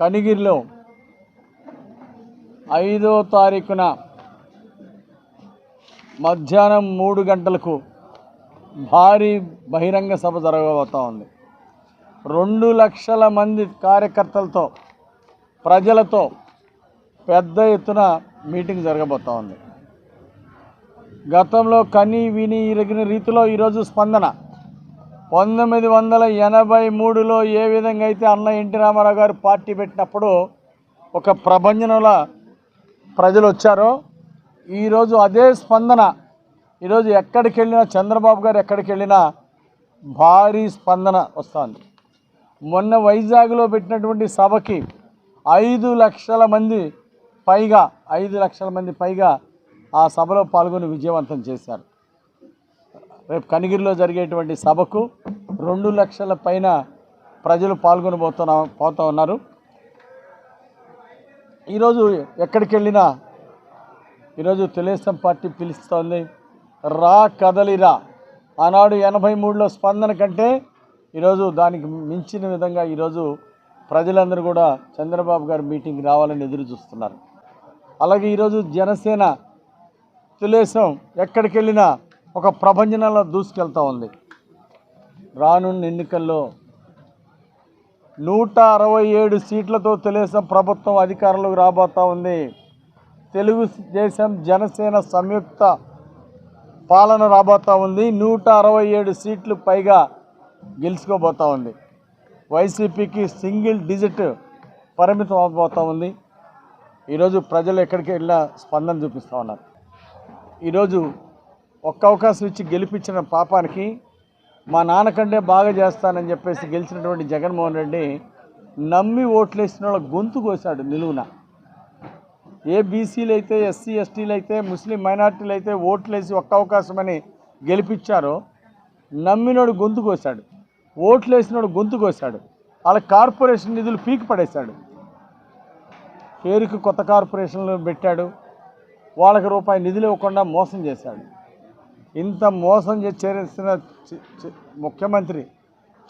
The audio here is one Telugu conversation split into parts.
కనిగిరిలో. ఐదో తారీఖున మధ్యాహ్నం మూడు గంటలకు భారీ బహిరంగ సభ జరగబోతా ఉంది. రెండు లక్షల మంది కార్యకర్తలతో ప్రజలతో పెద్ద ఎత్తున మీటింగ్ జరగబోతోంది గతంలో కని విని ఇరిగిన రీతిలో ఈరోజు స్పందన పంతొమ్మిది వందల ఎనభై మూడులో ఏ విధంగా అయితే అన్న ఎన్టీ రామారావు గారు పార్టీ పెట్టినప్పుడు ఒక ప్రభంజనుల ప్రజలు వచ్చారో ఈరోజు అదే స్పందన. ఈరోజు ఎక్కడికి వెళ్ళినా చంద్రబాబు గారు ఎక్కడికి వెళ్ళినా భారీ స్పందన వస్తుంది. మొన్న వైజాగ్లో పెట్టినటువంటి సభకి ఐదు లక్షల మంది పైగా ఐదు లక్షల మంది పైగా ఆ సభలో పాల్గొని విజయవంతం చేశారు. రేపు కనిగిరిలో జరిగేటువంటి సభకు రెండు లక్షల పైన ప్రజలు పాల్గొనబోతున్నా పోతూ ఉన్నారు. ఈరోజు ఎక్కడికి వెళ్ళినా ఈరోజు తెలుగుదేశం పార్టీ పిలుస్తోంది రా కదలిరా ఆనాడు ఎనభై మూడులో స్పందన కంటే ఈరోజు దానికి మించిన విధంగా ఈరోజు ప్రజలందరూ కూడా చంద్రబాబు గారి మీటింగ్కి రావాలని ఎదురు చూస్తున్నారు. అలాగే ఈరోజు జనసేన తెలుగుదేశం ఎక్కడికి వెళ్ళినా ఒక ప్రభంజనంలో దూసుకెళ్తూ ఉంది. రానున్న ఎన్నికల్లో నూట అరవై ఏడు సీట్లతో తెలుగుదేశం ప్రభుత్వం అధికారంలోకి రాబోతూ ఉంది. తెలుగుదేశం జనసేన సంయుక్త పాలన రాబోతూ ఉంది. నూట అరవై ఏడు సీట్లు పైగా గెలుచుకోబోతూ ఉంది. వైసీపీకి సింగిల్ డిజిట్ పరిమితం అవబోతూ ఉంది. ఈరోజు ప్రజలు ఎక్కడికి వెళ్ళినా స్పందన చూపిస్తూ ఉన్నారు. ఈరోజు ఒక్క అవకాశం ఇచ్చి గెలిపించిన పాపానికి మా నాన్నకంటే బాగా చేస్తానని చెప్పేసి గెలిచినటువంటి జగన్మోహన్ రెడ్డి నమ్మి ఓట్లేసిన వాళ్ళ గొంతు కోసాడు నిలువున. ఏ బీసీలు అయితే ఎస్సీ ఎస్టీలు అయితే ముస్లిం మైనార్టీలు అయితే ఓట్లేసి ఒక్క అవకాశమని గెలిపించారో నమ్మినోడు గొంతు కోసాడు ఓట్లేసినోడు గొంతు కోసాడు వాళ్ళ కార్పొరేషన్ నిధులు పీకి పడేశాడు. పేరుకి కొత్త కార్పొరేషన్లు పెట్టాడు వాళ్ళకి రూపాయి నిధులు ఇవ్వకుండా మోసం చేశాడు. ఇంత మోసం చేసిన ముఖ్యమంత్రి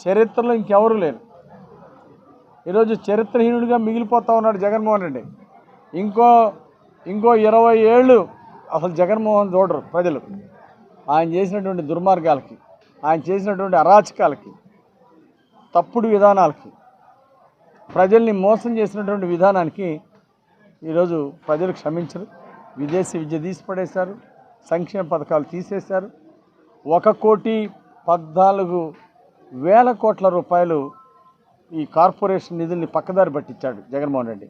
చరిత్రలో ఇంకెవరు లేరు. ఈరోజు చరిత్రహీనుడిగా మిగిలిపోతా ఉన్నాడు జగన్మోహన్ రెడ్డి. ఇంకో ఇంకో ఇరవై ఏళ్ళు అసలు జగన్మోహన్ చూడరు ప్రజలు. ఆయన చేసినటువంటి దుర్మార్గాలకి ఆయన చేసినటువంటి అరాచకాలకి తప్పుడు విధానాలకి ప్రజల్ని మోసం చేసినటువంటి విధానానికి ఈరోజు ప్రజలు క్షమించరు. విదేశీ విద్య తీసి పడేశారు సంక్షేమ పథకాలు తీసేశారు. ఒక కోటి పద్నాలుగు వేల కోట్ల రూపాయలు ఈ కార్పొరేషన్ నిధుల్ని పక్కదారి పట్టించాడు జగన్మోహన్ రెడ్డి.